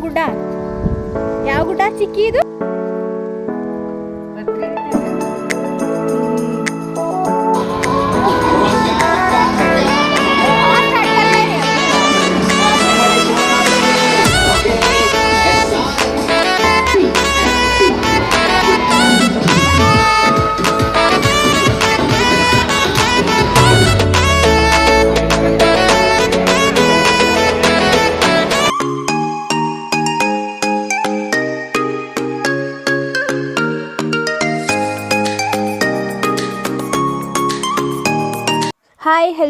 ಗುಡ್ಡ? ಯಾವ ಗುಡ್ಡ ಚಿಕ್ಕಿ ಇದು?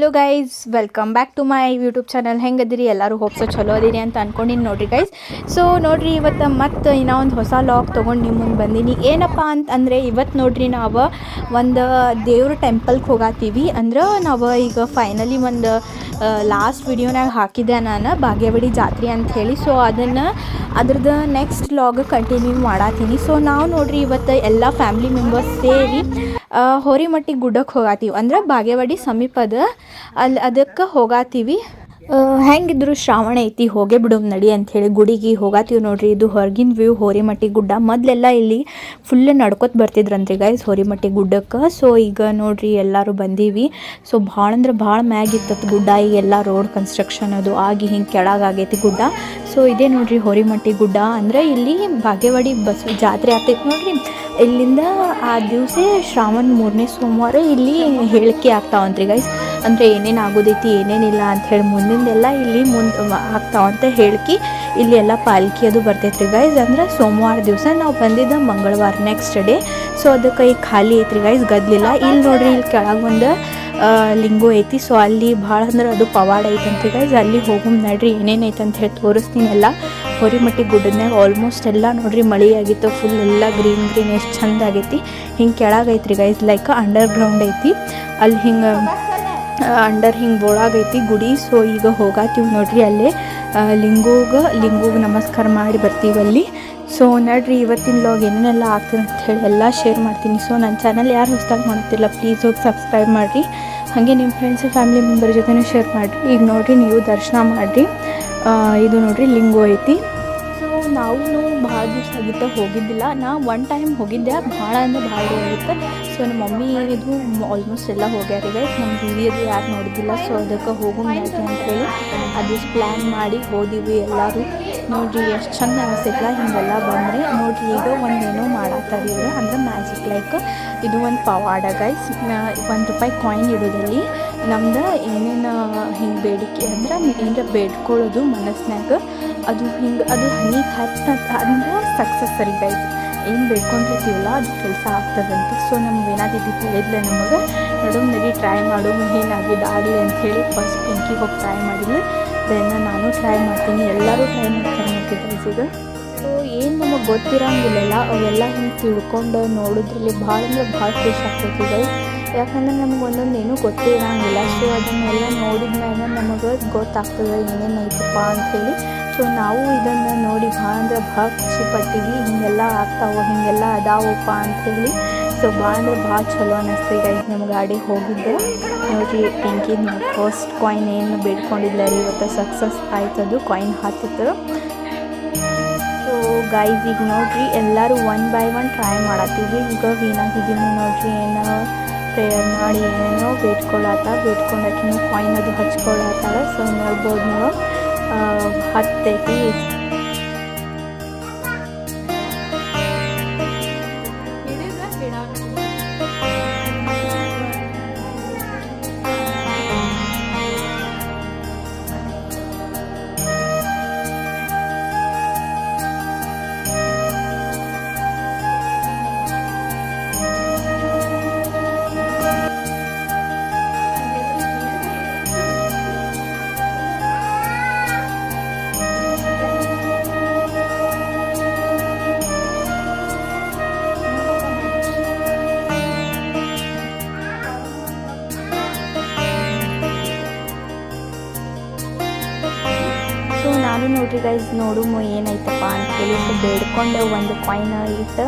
Hello guys welcome back to my YouTube channel ಹೆಂಗದಿರಿ? ಎಲ್ಲರೂ ಹೋಪ್ಸೋ ಚಲೋ ಅದಿರಿ ಅಂತ ಅಂದ್ಕೊಂಡಿನಿ ನೋಡಿರಿ ಗೈಸ್ ಸೊ ನೋಡಿರಿ, ಇವತ್ತು ಮತ್ತೆ ಇನ್ನೊಂದು ಹೊಸ ಲಾಗ್ ತೊಗೊಂಡು ನಿಮ್ಮ ಮುಂದೆ ಬಂದೀನಿ. ಏನಪ್ಪ ಅಂತಂದರೆ ಇವತ್ತು ನೋಡಿರಿ ನಾವು ಒಂದು ದೇವ್ರ ಟೆಂಪಲ್ಗೆ ಹೋಗಾತೀವಿ. ಅಂದ್ರೆ, ನಾವು ಈಗ ಫೈನಲಿ ಒಂದು ಲಾಸ್ಟ್ ವಿಡಿಯೋನಾಗ ಹಾಕಿದ್ದೆ ನಾನು ಭಾಗ್ಯವಡಿ ಜಾತ್ರೆ ಅಂತ ಹೇಳಿ. ಸೊ ಅದನ್ನು ಅದ್ರದ್ದು ನೆಕ್ಸ್ಟ್ ಲಾಗ್ ಕಂಟಿನ್ಯೂ ಮಾಡತ್ತೀನಿ ಸೊ ನಾವು ನೋಡ್ರಿ, ಇವತ್ತು ಎಲ್ಲ ಫ್ಯಾಮ್ಲಿ ಮೆಂಬರ್ಸ್ ಸೇರಿ ಹೋರಿಮಟ್ಟಿ ಗುಡ್ಡಕ್ಕೆ ಹೋಗಾತೀವಿ. ಅಂದ್ರೆ, ಬಾಗೇವಾಡಿ ಸಮೀಪದ ಅಲ್ಲಿ ಅದಕ್ಕೆ ಹೋಗಾತೀವಿ. ಹೆಂಗಿದ್ರು ಶ್ರಾವಣ ಐತಿ, ಹೋಗೇ ಬಿಡು ನಡಿ ಅಂಥೇಳಿ ಗುಡಿಗೆ ಹೋಗಾತೀವಿ ನೋಡ್ರಿ. ಇದು ಹೊರಗಿನ ವ್ಯೂ ಹೋರಿಮಟ್ಟಿ ಗುಡ್ಡ. ಮೊದಲೆಲ್ಲ ಇಲ್ಲಿ ಫುಲ್ ನಡ್ಕೊತ ಬರ್ತಿದ್ರಂತ್ರಿ ಗೈಸ್ ಹೋರಿಮಟ್ಟಿ ಗುಡ್ಡಕ್ಕೆ. ಸೊ ಈಗ ನೋಡ್ರಿ ಎಲ್ಲರೂ ಬಂದೀವಿ. ಸೊ ಭಾಳ ಅಂದ್ರೆ ಭಾಳ ಮ್ಯಾಗಿತ್ತತ್ ಗುಡ್ಡ. ಈಗ ಎಲ್ಲ ರೋಡ್ ಕನ್ಸ್ಟ್ರಕ್ಷನ್ ಅದು ಆಗಿ ಹಿಂಗೆ ಕೆಳಗಾಗೈತಿ ಗುಡ್ಡ. ಸೊ ಇದೇ ನೋಡ್ರಿ ಹೋರಿಮಟ್ಟಿ ಗುಡ್ಡ. ಅಂದರೆ ಇಲ್ಲಿ ಬಾಗೇವಾಡಿ ಬಸ್ ಜಾತ್ರೆ ಆಗ್ತೈತಿ ನೋಡ್ರಿ. ಇಲ್ಲಿಂದ ಆ ದಿವಸ ಶ್ರಾವಣ ಮೂರನೇ ಸೋಮವಾರ ಇಲ್ಲಿ ಹೇಳಿಕೆ ಆಗ್ತಾವಂತ್ರಿ ಗೈಸ್ ಅಂದರೆ ಏನೇನು ಆಗೋದೈತಿ ಏನೇನಿಲ್ಲ ಅಂತ ಹೇಳಿ ಮುಂದಿಂದೆಲ್ಲ ಇಲ್ಲಿ ಮುಂದೆ ಆಗ್ತಾವ ಅಂತ ಹೇಳ್ಕಿ ಇಲ್ಲಿ ಎಲ್ಲ ಪಾಲ್ಕಿ ಅದು ಬರ್ತೈತ್ರಿ ಗೈಸ್ ಅಂದ್ರೆ ಸೋಮವಾರ ದಿವಸ ನಾವು ಬಂದಿದ್ದ ಮಂಗಳವಾರ ನೆಕ್ಸ್ಟ್ ಡೇ ಸೊ ಅದಕ್ಕೆ ಈಗ ಖಾಲಿ ಐತ್ರಿ ಗೈಸ್ ಗದ್ಲಿಲ್ಲ. ಇಲ್ಲಿ ನೋಡ್ರಿ, ಇಲ್ಲಿ ಕೆಳಗೆ ಒಂದು ಲಿಂಗೋ ಐತಿ. ಸೊ ಅಲ್ಲಿ ಭಾಳ ಅಂದ್ರೆ ಅದು ಪವಾಡ ಐತಂತ್ರಿ ಗೈಸ್ ಅಲ್ಲಿ ಹೋಗಮ್ ನಡ್ರಿ ಏನೇನು ಐತೆ ಅಂತ ಹೇಳಿ ತೋರಿಸ್ತೀನಿ ಎಲ್ಲ ಹೊರಿಮಟ್ಟಿ ಗುಡ್ಡನ್ಯಾಗ ಆಲ್ಮೋಸ್ಟ್ ಎಲ್ಲ ನೋಡ್ರಿ ಮಳೆ ಆಗಿತ್ತು ಫುಲ್ ಎಲ್ಲ ಗ್ರೀನ್ ಗ್ರೀನ್ ಎಷ್ಟು ಚಂದ ಆಗೈತಿ. ಹಿಂಗೆ ಕೆಳಗೆ ಐತ್ರಿ ಗೈಸ್ ಲೈಕ್ ಅಂಡರ್ ಗ್ರೌಂಡ್ ಐತಿ. ಅಲ್ಲಿ ಹಿಂಗೆ ಅಂಡರ್ ಹಿಂಗೆ ಬೋಳಾಗೈತಿ, ಗುಡಿ. ಸೊ ಈಗ ಹೋಗತ್ತೀವಿ ನೋಡ್ರಿ ಅಲ್ಲೇ. ಲಿಂಗುಗೆ, ಲಿಂಗುಗ ನಮಸ್ಕಾರ ಮಾಡಿ ಬರ್ತೀವಿ ಅಲ್ಲಿ. ಸೊ ನೋಡ್ರಿ, ಇವತ್ತಿನ ಲಾಗ್ ಏನೇನೆಲ್ಲ ಆಗ್ತದೆ ಅಂತ ಹೇಳಿ ಎಲ್ಲ ಶೇರ್ ಮಾಡ್ತೀನಿ. ಸೊ ನನ್ನ ಚಾನಲ್ ಯಾರು ಹೊಸ್ದಾಗಿ ಮಾಡ್ತಿಲ್ಲ ಪ್ಲೀಸ್ ಹೋಗಿ ಸಬ್ಸ್ಕ್ರೈಬ್ ಮಾಡಿರಿ. ಹಾಗೆ ನಿಮ್ಮ ಫ್ರೆಂಡ್ಸ್ ಫ್ಯಾಮಿಲಿ ಮೆಂಬರ್ ಜೊತೆನೂ ಶೇರ್ ಮಾಡಿರಿ. ಈಗ ನೋಡಿರಿ, ನೀವು ದರ್ಶನ ಮಾಡಿರಿ. ಇದು ನೋಡಿರಿ, ಲಿಂಗು ಐತಿ. ನಾವು ಭಾಳ ದಿವಸ ಆಗಿತ್ತು ಹೋಗಿದ್ದಿಲ್ಲ. ನಾ ಒನ್ ಟೈಮ್ ಹೋಗಿದ್ದೆ. ಭಾಳ ಅಂದ್ರೆ ಭಾಳ ಆಗಿತ್ತು ಸೊ ನಮ್ಮ ಮಮ್ಮಿ ಇದು ಆಲ್ಮೋಸ್ಟ್ ಎಲ್ಲ ಹೋಗ್ಯಾರಿದೆ ನಮ್ಮ ದೀದಿ ಅದು ಯಾರು ನೋಡಿದ್ದಿಲ್ಲ. ಸೊ ಅದಕ್ಕೆ ಹೋಗು ಅಂತ ಹೇಳಿ ಅದು ಪ್ಲ್ಯಾನ್ ಮಾಡಿ ಹೋದಿವಿ ಎಲ್ಲರೂ. ನೋಡಿರಿ ಎಷ್ಟು ಚಂದ ಅನಿಸ್ತೈತಲ್ಲ ಹಿಂಗೆಲ್ಲ ಬಂದರೆ. ನೋಡಿರಿ ಈಗ ಒಂದು ಏನೋ ಇವರು ಅಂದ್ರೆ ಮ್ಯಾಜಿಕ್ ಲೈಕ್ ಇದು ಒಂದು ಪವಾಡ ಗೈಸ್ ಒಂದು ರೂಪಾಯಿ ಕಾಯಿನ್ ಇಡೋದಲ್ಲಿ ನಮ್ದು ಏನೇನು ಹಿಂಗೆ ಬೇಡಿಕೆ ಅಂದ್ರೆ ಏನರ ಬೇಡ್ಕೊಳ್ಳೋದು ಮನಸ್ಸಿನಾಗ ಅದು ಹಿಂಗೆ, ಅದು ಹನಿ ಹಚ್ಚ ಅಂದ್ರೆ ಸಕ್ಸಸ್ ಸರಿ ಗೈಸ್ ಏನು ಬೇಡ್ಕೊಂಡಿರ್ತೀವಲ್ಲ ಅದು ಕೆಲಸ ಆಗ್ತದಂತ ಸೊ ನಮ್ಗೆ ಏನಾಗಿದ್ದು ಹೇಳಿದ್ಲೆ ನಮಗೆ, ನೋಡು ಟ್ರೈ ಮಾಡು. ಏನಾಗಿದೆ ಆಗಲಿ ಹೇಳಿ ಫಸ್ಟ್ ಬೆಂಕಿಗೆ ಹೋಗಿ ಟ್ರೈ ಮಾಡಿದ್ವಿ. ದೆನ್ ನಾನು ಟ್ರೈ ಮಾಡ್ತೀನಿ. ಎಲ್ಲರೂ ಟ್ರೈ ಮಾಡ್ತಾರೆ ಅಂತ ಈಗ. ಸೊ ಏನು ನಮಗೆ ಗೊತ್ತಿರೋಂಗಿಲ್ಲ ಅವೆಲ್ಲ ಹಿಂಗೆ ತಿಳ್ಕೊಂಡು ನೋಡೋದ್ರಲ್ಲಿ ಭಾಳ ಅಂದ್ರೆ ಭಾಳ ಖುಷಿ ಆಗ್ತೈತಿ ಯಾಕಂದ್ರೆ ನಮ್ಗೆ ಒಂದೊಂದು ಏನೂ ಗೊತ್ತೇ ಇರೋಂಗಿಲ್ಲ ಸೊ ಅದನ್ನೆಲ್ಲ ನೋಡಿದ ಮೇಲೆ ನಮಗೆ ಗೊತ್ತಾಗ್ತದೆ ಏನೇನು ಐತಪ್ಪ ಅಂಥೇಳಿ ಸೊ ನಾವು ಇದನ್ನು ನೋಡಿ ಭಾಳ ಅಂದ್ರೆ ಭಾಳ ಖುಷಿ ಪಟ್ಟಿವಿ ಹಿಂಗೆಲ್ಲ ಆಗ್ತಾವ, ಹಿಂಗೆಲ್ಲ ಅದಾವಪ್ಪ ಅಂಥೇಳಿ. ಸೊ ಭಾಳ ಅಂದ್ರೆ ಭಾಳ ಚಲೋ ಅನ್ನಿಸ್ತು ಈಗ ನಮ್ಮ ಗಾಡಿ ಹೋಗಿದ್ದು. ಪಿಂಕಿ ಪಿಂಕಿನ ಫಸ್ಟ್ ಕಾಯಿನ್ ಏನು ಬೇಡ್ಕೊಂಡಿಲ್ಲ ರೀ ಇವತ್ತು ಸಕ್ಸಸ್ ಆಯ್ತದು ಕಾಯಿನ್ ಹತ್ತಿತ್ತು ಸೊ ಗೈಸ್ ಈಗ ನೋಡ್ರಿ ಎಲ್ಲರೂ ಒನ್ ಬೈ ಒನ್ ಟ್ರೈ ಮಾಡತ್ತೀವಿ. ಈಗ ಏನಾಗಿದ್ದೀನಿ ನೋಡಿರಿ ಏನು ಪ್ರೇಯರ್ ಮಾಡಿ ಏನೇನೋ ಬೇಡ್ಕೊಳತ್ತ ಬೇಡ್ಕೊಂಡಾಕಿನೂ ಕಾಯಿನ್ ಅದು ಹಚ್ಕೊಳತ್ತಾರ ಸೊ ನೋಡ್ಬೋದು ನೀವು ಆ, ಹತ್ತೈತಿ ನಾನು ನೋಡ್ರಿ ಗೈಸ್ ನೋಡು ಏನಾಯ್ತಪ್ಪ ಅಂತ ಹೇಳಿ ಬೇಡ್ಕೊಂಡೆ ಒಂದು ಕಾಯಿನ್ ಇಟ್ಟು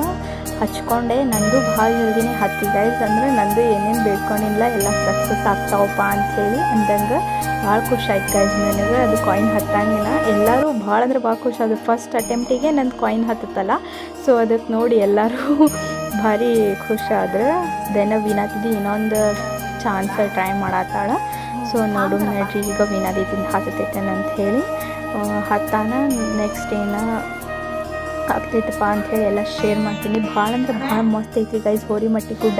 ಹಚ್ಕೊಂಡೆ. ನಂದು ಭಾಳ ಜಲ್ದಿನೇ ಹತ್ತಿ ಗೈಸ್ ಅಂದ್ರೆ ನಂದು ಏನೇನು ಬೇಡ್ಕೊಂಡಿಲ್ಲ, ಎಲ್ಲ ಸಕ್ಸಸ್ ಆಗ್ತಾವಪ್ಪ ಅಂಥೇಳಿ ಅಂದಂಗೆ ಭಾಳ ಖುಷಿ ಆಯ್ತು ಗೈಸ್ ನನಗೆ. ಅದು ಕಾಯಿನ್ ಹತ್ತಂಗಿಲ್ಲ. ಎಲ್ಲರೂ ಭಾಳ ಅಂದ್ರೆ ಭಾಳ ಖುಷಿ. ಅದು ಫಸ್ಟ್ ಅಟೆಂಪ್ಟಿಗೆ ನಂದು ಕಾಯಿನ್ ಹತ್ತತ್ತಲ್ಲ. ಸೊ ಅದಕ್ಕೆ ನೋಡಿ ಎಲ್ಲರೂ ಭಾರಿ ಖುಷಿ ಆದ್ರೆ ದೆನ ವಿನಾತಿದ್ದು ಇನ್ನೊಂದು ಚಾನ್ಸ್ ಟ್ರೈ ಮಾಡತ್ತಾಳ. ಸೊ ನೋಡು ನಡ್ರಿ, ಈಗ ವಿನಾದಿದ್ದು ಹಾಕತೈತೆ ಅಂತ ಹೇಳಿ. ಹತ್ತಾನ ನೆಕ್ಸ್ಟ್ ಏನು ಆಗ್ತೈತಪ್ಪ ಅಂಥೇಳಿ ಎಲ್ಲ ಶೇರ್ ಮಾಡ್ತೀನಿ. ಭಾಳ ಅಂದ್ರೆ ಭಾಳ ಮಸ್ತ್ ಐತಿ ಗೈಸ್ ಹೋರಿಮಟ್ಟಿ ಗುಡ್ಡ.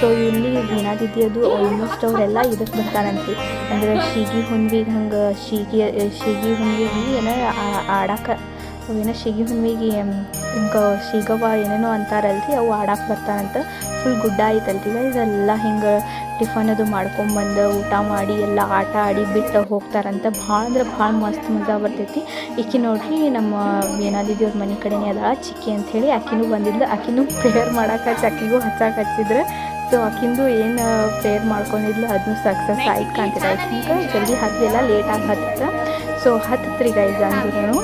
ಸೊ ಇಲ್ಲಿ ಏನಾದಿದ್ದು ಅದು ಆಲ್ಮೋಸ್ಟ್ ಅವರೆಲ್ಲ ಇದಕ್ಕೆ ಬರ್ತಾರಂತೆ. ಅಂದ್ರೆ, ಶೀಗಿ ಹುಣ್ವಿಗೆ ಹಂಗೆ, ಶೀಗಿ ಶೀಗಿ ಹುಣ್ವಿಗೆ ಏನೋ ಆಡಕ್ಕೆ ಅವೇನೋ ಶೀಗಿ ಹುಣ್ವಿಗೆ ಹಿಂಗೆ ಶೀಗವ್ವ ಏನೇನೋ ಅಂತಾರಲ್ರಿ, ಅವು ಆಡಕ್ಕೆ ಬರ್ತಾರಂತ ಫುಲ್ ಗುಡ್ಡ ಆಯ್ತಲ್ರಿ ಇದೆಲ್ಲ ಹಿಂಗೆ ಟಿಫನ್ ಅದು ಮಾಡ್ಕೊಂಬಂದು ಊಟ ಮಾಡಿ ಎಲ್ಲ ಆಟ ಆಡಿ ಬಿಟ್ಟು ಹೋಗ್ತಾರಂತ ಭಾಳ ಅಂದ್ರೆ ಭಾಳ ಮಸ್ತ್ ಮಜಾ ಬರ್ತೈತಿ. ಈಕಿ ನೋಡ್ರಿ ನಮ್ಮ ಏನಾದಿದ್ದು ಅವ್ರ ಮನೆ ಕಡೆನೇ ಅದ ಚಿಕ್ಕಿ ಅಂಥೇಳಿ ಆಕಿನೂ ಬಂದಿದ್ಲು. ಆಕಿನೂ ಪ್ರೇಯರ್ ಮಾಡಕ್ಕೆ ಹಚ್ಚಿ, ಆಕಿಗೂ ಹಚ್ಚಕ್ಕೆ ಹಚ್ಚಿದ್ರೆ. ಸೊ ಆಕಿಂದು ಏನು ಪ್ರೇಯರ್ ಮಾಡ್ಕೊಂಡಿದ್ಲು ಅದನ್ನು ಸಕ್ಸಸ್ ಆಯ್ತು ಕಾಣ್ತಿದೆ. ಐ ಹಿಂಗೆ ಜಲ್ದಿ ಹತ್ತಿಲ್ಲ ಲೇಟಾಗಿ ಹತ್ತಿತ್ತು ಸೊ ಹತ್ತತ್ರಿ ಗೈಸ್ ಅಂದ್ರೂ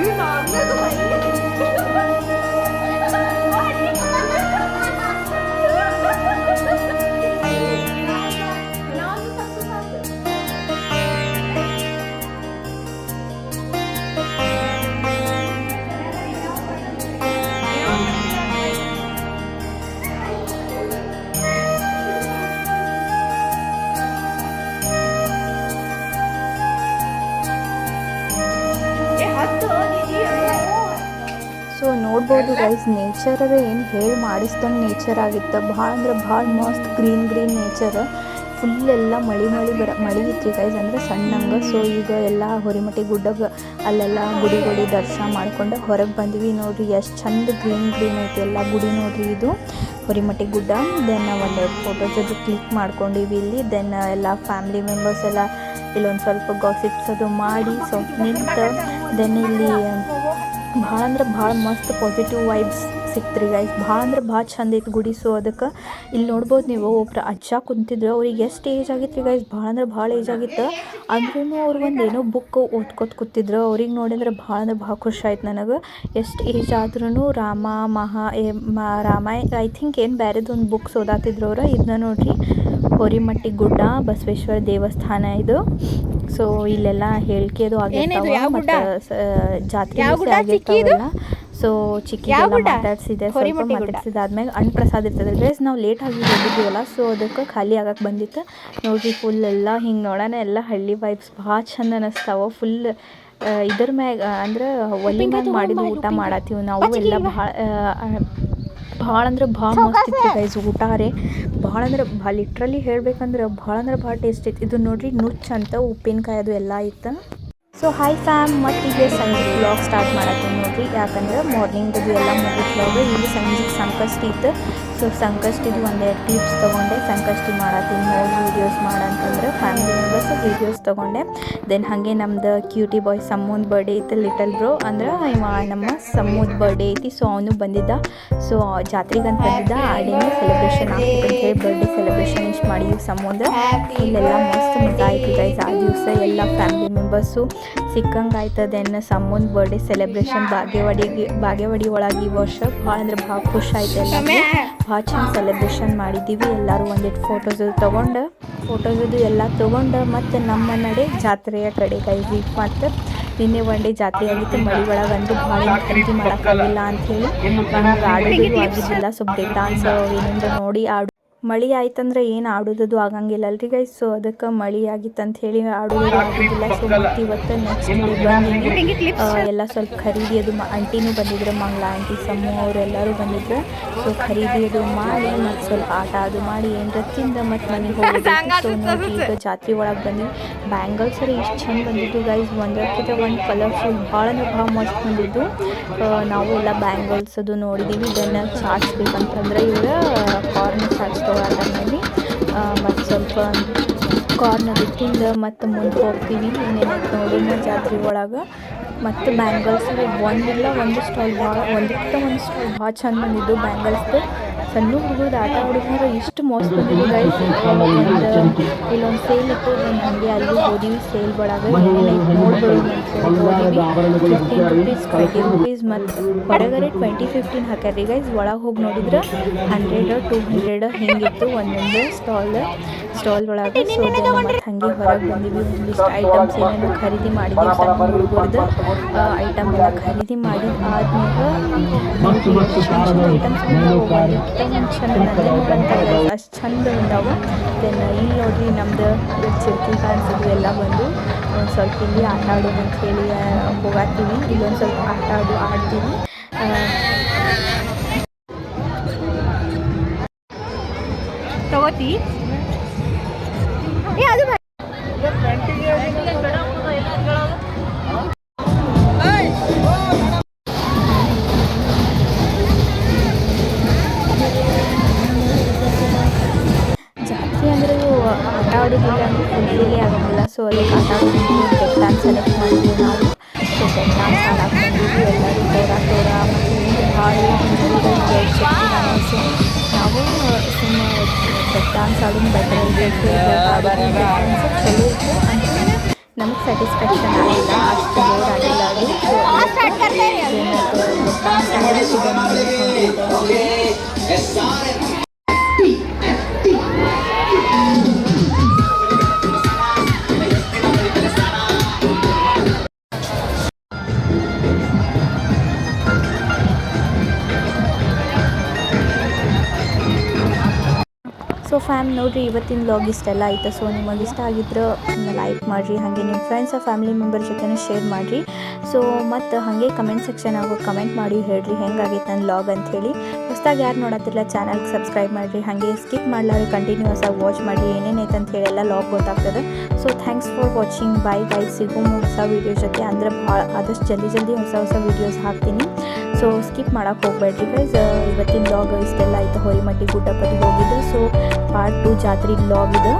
鱼哪那都没了。ನೋಡ್ಬೋದು ಗೈಸ್ ನೇಚರ್ ಏನು ಹೇಳಿ ಮಾಡಿಸ್ದಂಗೆ ನೇಚರ್ ಆಗಿತ್ತು. ಭಾಳ ಅಂದ್ರೆ ಭಾಳ ಮಸ್ತ್ ಗ್ರೀನ್ ಗ್ರೀನ್ ನೇಚರ್ ಫುಲ್ ಎಲ್ಲ ಮಳಿ ಮಳಿ ಬರ, ಮಳಿ ಇತ್ತು ಗೈಸ್ ಅಂದರೆ ಸಣ್ಣಂಗೆ, ಸೊ ಈಗ ಎಲ್ಲ ಹೊರಿಮಟ್ಟಿ ಗುಡ್ಡಗೆ ಅಲ್ಲೆಲ್ಲ ಗುಡಿ ದರ್ಶನ ಮಾಡ್ಕೊಂಡು ಹೊರಗೆ ಬಂದ್ವಿ ನೋಡ್ರಿ. ಎಷ್ಟು ಚಂದ ಗ್ರೀನ್ ಗ್ರೀನ್ ಐತಿ ಎಲ್ಲ ಗುಡಿ ನೋಡ್ರಿ ಇದು. ಹೊರಿಮಟ್ಟಿ ಗುಡ್ಡ. ದೆನ್ ಒಂದೆರಡು ಫೋಟೋಸ್ ಅದು ಕ್ಲಿಕ್ ಮಾಡ್ಕೊಂಡಿವಿ ಇಲ್ಲಿ. ದೆನ್ ಎಲ್ಲ ಫ್ಯಾಮಿಲಿ ಮೆಂಬರ್ಸ್ ಎಲ್ಲ ಇಲ್ಲೊಂದು ಸ್ವಲ್ಪ ಗಾಸಿಪ್ಸ್ ಅದು ಮಾಡಿ ಸೊ ನಿಂತು. ದೆನ್ ಇಲ್ಲಿ ಭಾಳ ಅಂದ್ರೆ ಭಾಳ ಮಸ್ತ್ ಪಾಸಿಟಿವ್ ವೈಬ್ಸ್ ಸಿಕ್ತ್ರಿ ಗೈಸ್ ಭಾಳ ಅಂದ್ರೆ ಭಾಳ ಚಂದ ಐತೆ ಗುಡಿ. ಸೊ ಅದಕ್ಕೆ ಇಲ್ಲಿ ನೋಡ್ಬೋದು ನೀವು ಒಬ್ರು ಅಜ್ಜ ಕುಂತಿದ್ರು. ಅವ್ರಿಗೆ ಎಷ್ಟು ಏಜ್ ಆಗಿತ್ತು ರೀ ಗೈಸ್ ಭಾಳ ಅಂದ್ರೆ ಭಾಳ ಏಜ್ ಆಗಿತ್ತು. ಅಂದ್ರೂ ಅವ್ರು ಒಂದು ಏನೋ ಬುಕ್ ಓದ್ಕೊತ ಕೂತಿದ್ರು. ಅವ್ರಿಗೆ ನೋಡಿದ್ರೆ ಭಾಳ ಅಂದ್ರೆ ಭಾಳ ಖುಷಿ ಆಯ್ತು ನನಗೆ. ಎಷ್ಟು ಏಜ್ ಆದ್ರೂ ರಾಮ ಮಹಾ ಏ ಮ ರಾಮಾಯಣ ಐ ಥಿಂಕ್ ಏನು ಬೇರೆದು ಒಂದು ಬುಕ್ಸ್ ಓದಾತಿದ್ರು ಅವ್ರು. ಇದನ್ನ ನೋಡ್ರಿ ಹೋರಿಮಟ್ಟಿ ಗುಡ್ಡ ಬಸವೇಶ್ವರ ದೇವಸ್ಥಾನ ಇದು. ಸೊ ಇಲ್ಲೆಲ್ಲ ಹೇಳಿಕೆ ಅದು? ಆಗಿರ್ತಾವ ಮತ್ತು ಜಾತ್ರೆ ಇದು? ಸೊ ಚಿಕ್ಕಿ? ಮಾತಾಡ್ಸಿದೆ. ಸ್ವಲ್ಪ. ಮಾತಾಡ್ಸಿದಾದ್ಮೇಲೆ ಅಣ್ಣ ಪ್ರಸಾದ ಇರ್ತದೆ. ಗೈಸ್ ನಾವು ಲೇಟ್ ಆಗಿ ಹೋಗಿದ್ದೀವಲ್ಲ ಸೊ ಅದಕ್ಕೆ ಖಾಲಿ ಆಗಕ್ಕೆ ಬಂದಿತ್ತು. ನೋಡ್ರಿ ಫುಲ್ ಎಲ್ಲ ಹಿಂಗೆ ನೋಡೋಣ ಎಲ್ಲ ಹಳ್ಳಿ ವೈಬ್ಸ್ ಭಾಳ ಚಂದ ಅನ್ನಿಸ್ತಾವ ಫುಲ್ ಇದ್ರ ಮ್ಯಾಗ ಅಂದ್ರೆ ಒಲಿ ಮ್ಯಾಗ ಮಾಡಿದ ಊಟ ಮಾಡತ್ತೀವಿ ನಾವು. ಎಲ್ಲ ಭಾಳ ಭಾಳ ಅಂದ್ರೆ ಭಾಳ ಮಸ್ತ್ ಇತ್ತು ಗೈಸ್ ಊಟ ರೀ. ಭಾಳ ಅಂದ್ರೆ ಭಾಳ ಲಿಟ್ರಲಿ ಹೇಳ್ಬೇಕಂದ್ರೆ ಭಾಳ ಅಂದ್ರೆ ಭಾಳ ಟೇಸ್ಟ್ ಇತ್ತು. ಇದು ನೋಡ್ರಿ ನುಚ್ಚು ಅಂತ ಉಪ್ಪಿನಕಾಯಿ ಅದು ಎಲ್ಲ ಇತ್ತು. ಸೊ ಹಾಯ್ ಫ್ಯಾಮ್ ಮತ್ತೀಗ ಸಂಜೆ ಬ್ಲಾಗ್ ಸ್ಟಾರ್ಟ್ ಮಾಡತ್ತೀನಿ. ನೋಡ್ರಿ ಯಾಕಂದ್ರೆ ಮಾರ್ನಿಂಗ್ದು ಎಲ್ಲ ಮುಗಿಸ್ಲಾಗ ಇಲ್ಲಿ ಸಂಜೆ ಸಂಕಷ್ಟ ಇತ್ತು. ಸೊ ಸಂಕಷ್ಟಿದು ಒಂದೆರಡು ಕ್ಲಿಪ್ಸ್ ತೊಗೊಂಡೆ. ಸಂಕಷ್ಟಿ ಮಾಡತ್ತೀನಿ ನೋಡಿ ವೀಡಿಯೋಸ್ ಮಾಡಂತಂದ್ರೆ ಫ್ಯಾಮಿಲಿ ಮೆಂಬರ್ಸ್ ವೀಡಿಯೋಸ್ ತೊಗೊಂಡೆ. ದೆನ್ ಹಾಗೆ ನಮ್ದು ಕ್ಯೂಟಿ ಬಾಯ್ ಸಮ್ಮೂದ್ ಬರ್ಡೇ ಇತ್ತು ಲಿಟಲ್ ಬ್ರೋ ಅಂದ್ರೆ ಇವ ನಮ್ಮ ಸಮ್ಮೂದ್ ಬರ್ಡೇ ಐತಿ ಸೊ ಅವನು ಬಂದಿದ್ದ. ಸೊ ಜಾತ್ರೆಗೆ ಅಂತ ಬಂದಿದ್ದ. ಆಡಿನ ಸೆಲೆಬ್ರೇಷನ್ ಹೇಳಿ ಬರ್ಡೇ ಸೆಲೆಬ್ರೇಷನ್ ಇಷ್ಟು ಮಾಡಿದ್ವಿ ಸಮುದ್ರ. ಇಲ್ಲೆಲ್ಲ ಮಸ್ತ್ ಮಜಾ ಆಯ್ತು ಗೈಸ್ ಆ ದಿವಸ ಎಲ್ಲ ಫ್ಯಾಮಿಲಿ ಮೆಂಬರ್ಸು ಸಿಕ್ಕಂಗೆ ಆಯ್ತು. ದೆನ್ ಸಮ್ಮೂನ್ ಬರ್ಡೇ ಸೆಲೆಬ್ರೇಷನ್ ಬಾಗೇವಾಡಿಗೆ ಬಾಗೇವಾಡಿ ಒಳಗೆ ಈ ವರ್ಷ ಭಾಳ ಅಂದ್ರೆ ಭಾಳ ಖುಷಿ ಆಯ್ತು ಎಲ್ಲ ಭಾಳ ಚಂದ ಸೆಲೆಬ್ರೇಷನ್ ಮಾಡಿದ್ದೀವಿ. ಎಲ್ಲರೂ ಒಂದಿಟ್ಟು ಫೋಟೋಸ್ ತೊಗೊಂಡು ಫೋಟೋಸ್ ಅದು ಎಲ್ಲ ತೊಗೊಂಡು ಮತ್ತು ನಮ್ಮ ನಡೆ ಜಾತ್ರೆಯ ಕಡೆ ಕೈಗೆ ಮತ್ತು ನಿನ್ನೆ ಒನ್ ಡೇ ಜಾತ್ರೆ ಆಗಿತ್ತು. ಮಳಿ ಒಳಗೆ ಅಂತೂ ಭಾಳ ಖರೀದಿ ಮಾಡೋಕ್ಕಾಗಿಲ್ಲ ಅಂಥೇಳಿ ನಮ್ಗೆ ಆಡೋದು ಆಗಿದ್ದಿಲ್ಲ ಸ್ವಲ್ಪ ಡಾನ್ಸ್ ಏನಂದ್ರೆ ನೋಡಿ ಆಡು ಮಳೆ ಆಯ್ತಂದ್ರೆ ಏನು ಆಡೋದದು ಆಗಂಗಿಲ್ಲ ಅಲ್ರಿ ಗೈಸ್ ಸೊ ಅದಕ್ಕೆ ಮಳೆ ಆಗಿತ್ತಂತ ಅಂತ ಹೇಳಿ ಆಡೋದು ಆಗಿದ್ದಿಲ್ಲ ಸೊ ಮತ್ತು ಇವತ್ತು ನೆಕ್ಸ್ಟ್ ಎಲ್ಲ ಸ್ವಲ್ಪ ಖರೀದಿ ಅದು ಆಂಟಿನೂ ಬಂದಿದ್ರು ಮಂಗಳ ಆಂಟಿ ಸಮ್ಮು ಅವರೆಲ್ಲರೂ ಬಂದಿದ್ರು. ಸೊ ಖರೀದಿ ಅದು ಮಾಡಿ ಮತ್ತು ಸ್ವಲ್ಪ ಆಟ ಅದು ಮಾಡಿ ಏನರ ತಿಂದ ಮತ್ತು ಮನೆಗೆ ಹೋಗಿ ಸೊ ನೋಡಿ ಈಗ ಜಾತ್ರೆ ಒಳಗೆ ಬಂದು ಬ್ಯಾಂಗಲ್ಸ್ ಅಲ್ಲಿ ಇಷ್ಟು ಚಂದ ಬಂದಿದ್ದು ಗೈಸ್ ಒಂದಕ್ಕಿಂತ ಒಂದು ಕಲರ್ಫುಲ್ ಭಾಳ ಅಂದ್ರೆ ಭಾಳ ಮಸ್ತ್ ಬಂದಿದ್ದು ನಾವು ಎಲ್ಲ ಬ್ಯಾಂಗಲ್ಸ್ ಅದು ನೋಡಿದ್ದೀವಿ ಇದನ್ನು ಚಾರ್ಟ್ಸ್ ಬೇಕಂತಂದ್ರೆ ಇವ್ರ ಕಾರ್ನ್ ಚಾರ್ಟ್ಸ್ ತೊಗೊಳಲ್ಲಿ ಮತ್ತು ಸ್ವಲ್ಪ ಕಾರ್ನ್ ಅದು ತಿಂದು ಮತ್ತು ಮುಂದೆ ಹೋಗ್ತೀವಿ. ಇನ್ನೇನು ನೋಡೋಣ ಜಾತ್ರೆ ಒಳಗೆ. ಮತ್ತು ಬ್ಯಾಂಗಲ್ಸ್ ಒಂದಿಲ್ಲ, ಒಂದು ಸ್ಟಾಲ್ ಭಾಳ, ಒಂದಕ್ಕಿಂತ ಒಂದು ಸ್ಟಾಲ್ ಭಾಳ ಚಂದ ಬಂದಿದ್ದು ಬ್ಯಾಂಗಲ್ಸ್ದು ಸಣ್ಣ ಹುಡುಗರದ್ದು ಆಟ ಆಡಿದ್ರೆ ಇಷ್ಟು ಮೋಸ ಬಂದಿದ್ದು ಗೈಸ್ ಇಲ್ಲೊಂದು ಸೇಲ್ ಇತ್ತು ಒಂದು ಹಾಗೆ ಅಲ್ಲಿ ಹೋದಿವಿ ಸೇಲ್ ಒಳಗೆ ನೋಡ್ಬೋದು ಫಿಫ್ಟೀನ್ ರುಪೀಸ್ ಟ್ವೆಂಟಿ ರುಪೀಸ್ ಮತ್ತು ಹೊರಗಡೆ ಟ್ವೆಂಟಿ ಫಿಫ್ಟೀನ್ ಹಾಕ್ಯಾರ್ರಿ ಗೈಸ್ ಒಳಗೆ ಹೋಗಿ ನೋಡಿದ್ರೆ ಹಂಡ್ರೆಡ್ ಟೂ ಹಂಡ್ರೆಡ್ ಹಿಂಗಿತ್ತು ಒಂದೊಂದು ಸ್ಟಾಲ್ ಸ್ಟಾಲ್ ಒಳಗೆ ಸೊ ಮತ್ತು ಹಾಗೆ ಹೊರಗೆ ಬಂದಿವಿ ಒಂದಿಷ್ಟು ಐಟಮ್ಸ್ ಏನೇನು ಖರೀದಿ ಮಾಡಿದ್ದೀವಿ ಸಣ್ಣ ಹುಡುಗರದ್ದು ಐಟಮ್ ಎಲ್ಲ ಖರೀದಿ ಮಾಡಿ ಆದ್ಮೇಲೆ ಐಟಮ್ಸ್ ಒಂದು ಚಂದ ಅಷ್ಟು ಚಂದ ಬಂದಾವ ದೆನ್ ಇಲ್ಲಿ ನೋಡ್ರಿ ನಮ್ದು ಚಿರ್ಕಿ ಕಾಣಿಸಿದ್ವು ಎಲ್ಲ ಬಂದು ಒಂದು ಸ್ವಲ್ಪ ಇಲ್ಲಿ ಆಟ ಆಡೋದು ಅಂತ ಹೇಳಿ ಹೋಗಾತೀವಿ ಇಲ್ಲೊಂದು ಸ್ವಲ್ಪ ಆಟ ಆಡು ಆಡ್ತೀವಿ ತಗೋತಿ ಡ್ಯಾನ್ಸ್ ಆಡೋದು ಬೆಟರ್ ಇರಬೇಕು ಚಲೋ ಇತ್ತು ಅಂದರೆ ನಮಗೆ ಸ್ಯಾಟಿಸ್ಫ್ಯಾಕ್ಷನ್ ಆಗಿಲ್ಲ ಅಷ್ಟು ಬೋರ್ ಆಗಿಲ್ಲ ಅದು. ಸೊ ಫ್ಯಾಮ್ ನೋಡಿರಿ, ಇವತ್ತಿನ ವ್ಲಾಗ್ ಇಷ್ಟೆಲ್ಲ ಆಯಿತು? ಸೊ ನಿಮಗೆ ಇಷ್ಟ ಆಗಿದ್ರೆ ಲೈಕ್ ಮಾಡಿರಿ, ಹಾಗೆ ನಿಮ್ಮ ಫ್ರೆಂಡ್ಸ್ ಫ್ಯಾಮಿಲಿ ಮೆಂಬರ್ ಜೊತೆ ಶೇರ್ ಮಾಡಿರಿ. ಸೊ ಮತ್ತು ಹಾಗೆ ಕಮೆಂಟ್ ಸೆಕ್ಷನ್ ಆಗೋ ಕಮೆಂಟ್ ಮಾಡಿ ಹೇಳ್ರಿ, ಹೆಂಗಾಗೈತೆ ನನ್ನ ಬ್ಲಾಗ್ ಅಂಥೇಳಿ ಹೊಸ್ದಾಗಿ ಯಾರು ನೋಡತ್ತಿಲ್ಲ ಚಾನಲ್ಗೆ ಸಬ್ಸ್ಕ್ರೈಬ್ ಮಾಡಿರಿ, ಹಾಗೆ ಸ್ಕಿಪ್ ಮಾಡಲಾರ ಕಂಟಿನ್ಯೂಸ್ ಆಗಿ ವಾಚ್ ಮಾಡಿ ಏನೇನೈತೆ ಅಂತ ಹೇಳಿ ಎಲ್ಲ ಲಾಗ್ ಗೊತ್ತಾಗ್ತದೆ. So thanks for watching bye bye ಸಿಗೋ ಹೊಸ ವೀಡಿಯೋ ಜೊತೆ. ಅಂದರೆ ಭಾಳ ಆದಷ್ಟು ಜಲ್ದಿ ಜಲ್ದಿ ಹೊಸ ಹೊಸ ವೀಡಿಯೋಸ್ ಹಾಕ್ತೀನಿ. ಸೊ ಸ್ಕಿಪ್ ಮಾಡೋಕೆ ಹೋಗ್ಬೇಡ್ರಿ ಗೈಸ್ ಇವತ್ತಿನ ಲಾಗ್ ಇಷ್ಟೆಲ್ಲ ಆಯಿತು? ಹೊರಿಮಟ್ಟಿ ಗುಡ್ಡಪತಿ ಹೋಗಿದ್ದು. ಸೊ ಪಾರ್ಟ್ ಟು ಜಾತ್ರೆ ಲಾಗ್ ಇದು